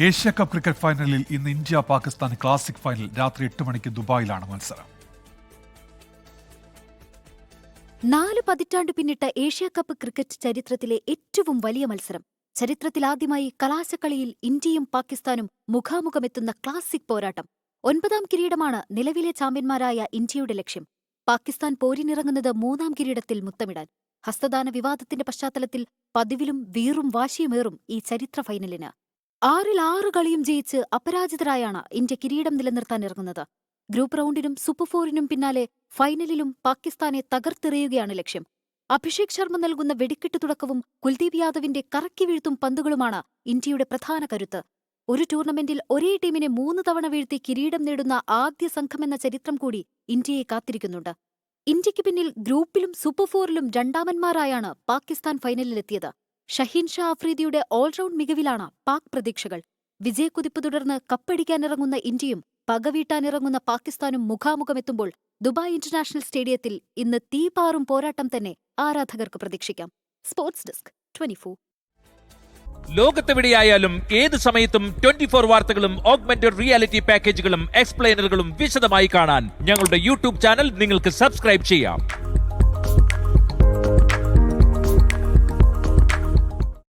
Asia cup cricket ഫൈനലിൽ ഇന്ന് India Pakistan classic final രാത്രി എട്ട് മണിക്ക് ദുബായിലാണ് മത്സരം. നാല് പതിറ്റാണ്ട് പിന്നിട്ട ഏഷ്യ കപ്പ് ക്രിക്കറ്റ് ചരിത്രത്തിലെ ഏറ്റവും വലിയ മത്സരം. ചരിത്രത്തിലാദ്യമായി കലാശക്കളിയിൽ ഇന്ത്യയും പാകിസ്ഥാനും മുഖാമുഖമെത്തുന്ന ക്ലാസിക് പോരാട്ടം. ഒൻപതാം കിരീടമാണ് നിലവിലെ ചാമ്പ്യന്മാരായ ഇന്ത്യയുടെ ലക്ഷ്യം. പാകിസ്ഥാൻ പോരിനിറങ്ങുന്നത് മൂന്നാം കിരീടത്തിൽ മുത്തമിടാൻ. ഹസ്തദാന വിവാദത്തിന്റെ പശ്ചാത്തലത്തിൽ പതിവിലും വീറും വാശിയുമേറും ഈ ചരിത്ര ഫൈനലിന്. ആറിൽ ആറ് കളിയും ജയിച്ച് അപരാജിതരായാണ് ഇന്ത്യ കിരീടം നിലനിർത്താൻ ഇറങ്ങുന്നത്. ഗ്രൂപ്പ് റൗണ്ടിനും സൂപ്പർ ഫോറിനും പിന്നാലെ ഫൈനലിലും പാകിസ്ഥാനെ തകർത്തെറിയുകയാണ് ലക്ഷ്യം. അഭിഷേക് ശർമ്മ നൽകുന്ന വെടിക്കെട്ട് തുടക്കവും കുൽദീപ് യാദവിന്റെ കറക്കി വീഴ്ത്തും പന്തുകളുമാണ് ഇന്ത്യയുടെ പ്രധാന കരുത്ത്. ഒരു ടൂർണമെന്റിൽ ഒരേ ടീമിനെ മൂന്ന് തവണ വീഴ്ത്തി കിരീടം നേടുന്ന ആദ്യ സംഘമെന്ന ചരിത്രം കൂടി ഇന്ത്യയെ കാത്തിരിക്കുന്നുണ്ട്. ഇന്ത്യയ്ക്ക് പിന്നിൽ ഗ്രൂപ്പിലും സൂപ്പർ ഫോറിലും രണ്ടാമന്മാരായാണ് പാകിസ്ഥാൻ ഫൈനലിലെത്തിയത്. ഷഹീൻ ഷാ അഫ്രീദിയുടെ ഓൾറൗണ്ട് മികവിലാണ് പാക് പ്രതീക്ഷകൾ. വിജയക്കുതിപ്പ് തുടർന്ന് കപ്പടിക്കാനിറങ്ങുന്ന ഇന്ത്യയും പകവീട്ടാനിറങ്ങുന്ന പാകിസ്ഥാനും മുഖാമുഖമെത്തുമ്പോൾ ദുബായ് ഇന്റർനാഷണൽ സ്റ്റേഡിയത്തിൽ ഇന്ന് തീപാറും പോരാട്ടം തന്നെ ആരാധകർക്ക് പ്രതീക്ഷിക്കാം. സ്പോർട്സ് ഡെസ്ക് ട്വന്റിഫോർ ലോകത്തെവിടെയായാലും ഏത് സമയത്തും ട്വന്റി ഫോർ വാർത്തകളും ഓഗ്മെന്റഡ് റിയാലിറ്റി പാക്കേജുകളും എക്സ്പ്ലെയിനറുകളും വിശദമായി കാണാൻ ഞങ്ങളുടെ യൂട്യൂബ് ചാനൽ നിങ്ങൾക്ക് സബ്സ്ക്രൈബ് ചെയ്യാം.